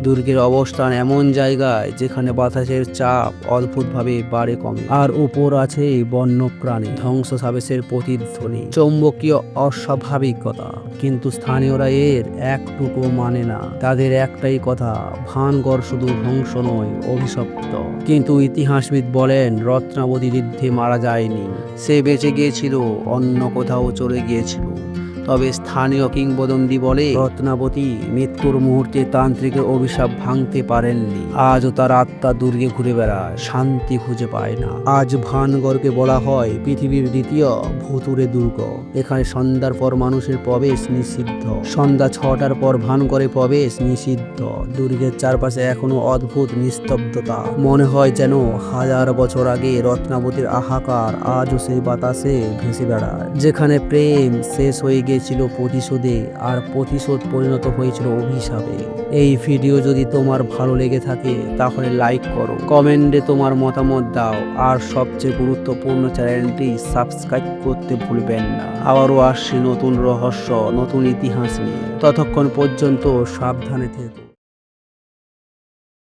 দুর্গের অবস্থান এমন জায়গায় যেখানে বাতাসের চাপ অদ্ভুতভাবে বাড়ে কমে। আর উপর আছে বন্য প্রাণী ধ্বংস সাবেসের প্রতিধ্বনি, চৌম্বকীয় অস্বাভাবিকতা। কিন্তু স্থানীয়রা এর একটুকু মানে না। তাদের একটাই কথা, ভানগড় শুধু ধ্বংস নয়, অভিশপ্ত। কিন্তু ইতিহাসবিদ বলেন, রত্নাবতী যুদ্ধে মারা যায়নি। সে বেঁচে গিয়েছিল, অন্য কোথাও চলে গিয়েছিল। তবে স্থানীয় কিংবদন্তি বলে, রত্নাবতী মৃত্যুর মুহূর্তে তান্ত্রিকের অভিশাপ ভাঙতে পারেননি। আজও তার আত্মা দুর্গে ঘুরে বেড়ায়, শান্তি খুঁজে পায় না। আজ ভানগড়কে বলা হয় পৃথিবীর দ্বিতীয় ভুতুরে দুর্গ। এখানে সন্ধ্যার পর মানুষের প্রবেশ নিষিদ্ধ। সন্ধ্যা ছটার পর ভানগড়ে প্রবেশ নিষিদ্ধ। দুর্গের চারপাশে এখনও অদ্ভুত নিস্তব্ধতা। মনে হয় যেন হাজার বছর আগে রত্নাবতীর আহাকার আজও সেই বাতাসে ভেসে বেড়ায়। যেখানে প্রেম শেষ হয়ে গিয়েছিল প্রতিশোধে আর প্রতিশোধ পরিণত হয়েছিল অভিশাপে। এই ভিডিও যদি তোমার ভালো লেগে থাকে, তাহলে লাইক করো। কমেন্টে তোমার মতামত দাও। আর সবচেয়ে গুরুত্বপূর্ণ চ্যানেলটি সাবস্ক্রাইব করতে ভুলবেন না। আবারও আসছে নতুন রহস্য, নতুন ইতিহাস নিয়ে। ততক্ষণ পর্যন্ত সাবধানে থেকো।